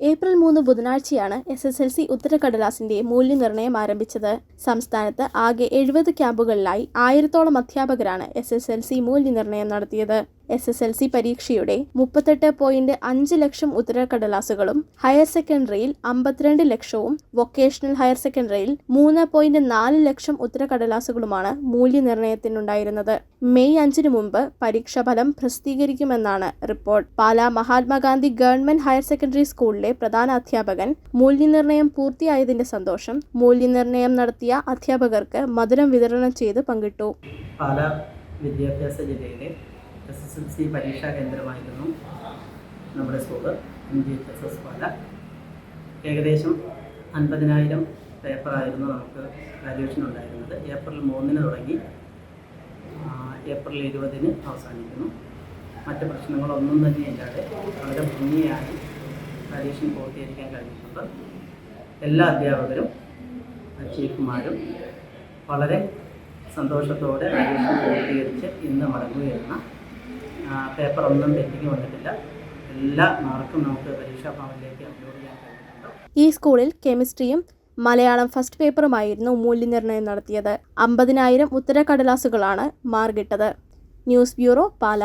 April മൂന്ന് ബുധനാഴ്ചയാണ് S S L C ഉത്തരക്കടലാസിന്റെ മൂല്യനിർണയം ആരംഭിച്ചത്. സംസ്ഥാനത്ത് ആകെ എഴുപത് ക്യാമ്പുകളിലായി ആയിരത്തോളം അധ്യാപകരാണ് എസ് എസ് എൽ സി മൂല്യനിർണയം നടത്തിയത്. എസ് എസ് എൽ സി പരീക്ഷയുടെ മുപ്പത്തെട്ട് പോയിന്റ് അഞ്ച് ലക്ഷം ഉത്തരക്കടലാസുകളും ഹയർ സെക്കൻഡറിയിൽ അമ്പത്തിരണ്ട് ലക്ഷവും വൊക്കേഷണൽ ഹയർ സെക്കൻഡറിയിൽ മൂന്ന് പോയിന്റ് നാല് ലക്ഷം ഉത്തരക്കടലാസുകളുമാണ് മൂല്യനിർണയത്തിനുണ്ടായിരുന്നത്. മെയ് അഞ്ചിന് മുമ്പ് പരീക്ഷാഫലം പ്രസിദ്ധീകരിക്കുമെന്നാണ് report. Pala Mahatma Gandhi government higher secondary സ്കൂളിലെ പ്രധാന അധ്യാപകൻ. മൂല്യനിർണയം പൂർത്തിയായതിന്റെ സന്തോഷം മൂല്യനിർണയം നടത്തിയ അധ്യാപകർക്ക് മധുരം വിതരണം ചെയ്ത് പങ്കിട്ടു. വിദ്യാഭ്യാസ ജില്ലയിലെ എസ് എസ് എൽ സി പരീക്ഷാ കേന്ദ്രമായിരുന്നു നമ്മുടെ school M G H S S Pala. ഏകദേശം അൻപതിനായിരം പേപ്പറായിരുന്നു നമുക്ക് ഗ്രാജുവേഷൻ ഉണ്ടായിരുന്നത്. ഏപ്രിൽ മൂന്നിന് തുടങ്ങി ഏപ്രിൽ ഇരുപതിന് അവസാനിക്കുന്നു. മറ്റ് പ്രശ്നങ്ങളൊന്നും തന്നെ ഇല്ലാതെ വളരെ ഭംഗിയായി ഗ്രാജുവേഷൻ പൂർത്തീകരിക്കാൻ കഴിഞ്ഞിട്ടുണ്ട്. എല്ലാ അധ്യാപകരും ചീഫുമാരും വളരെ സന്തോഷത്തോടെ ഗ്രാജുവേഷൻ പൂർത്തീകരിച്ച് ഇന്ന് മടങ്ങുകയാണ്. പേപ്പർ ഒന്നും പെൻഡിങ് വന്നിട്ടില്ല. എല്ലാ മാർക്കും നമുക്ക് പരീക്ഷാ ഭവനിലേക്ക് അപ്ലോഡ് ചെയ്യാൻ കഴിയുന്നുണ്ട് ഈ സ്കൂളിൽ കെമിസ്ട്രിയും മലയാളം ഫസ്റ്റ് പേപ്പറുമായിരുന്നു മൂല്യനിർണയം നടത്തിയത്. അമ്പതിനായിരം ഉത്തരക്കടലാസുകളാണ് മാർഗിട്ടത് ന്യൂസ് ബ്യൂറോ പാല.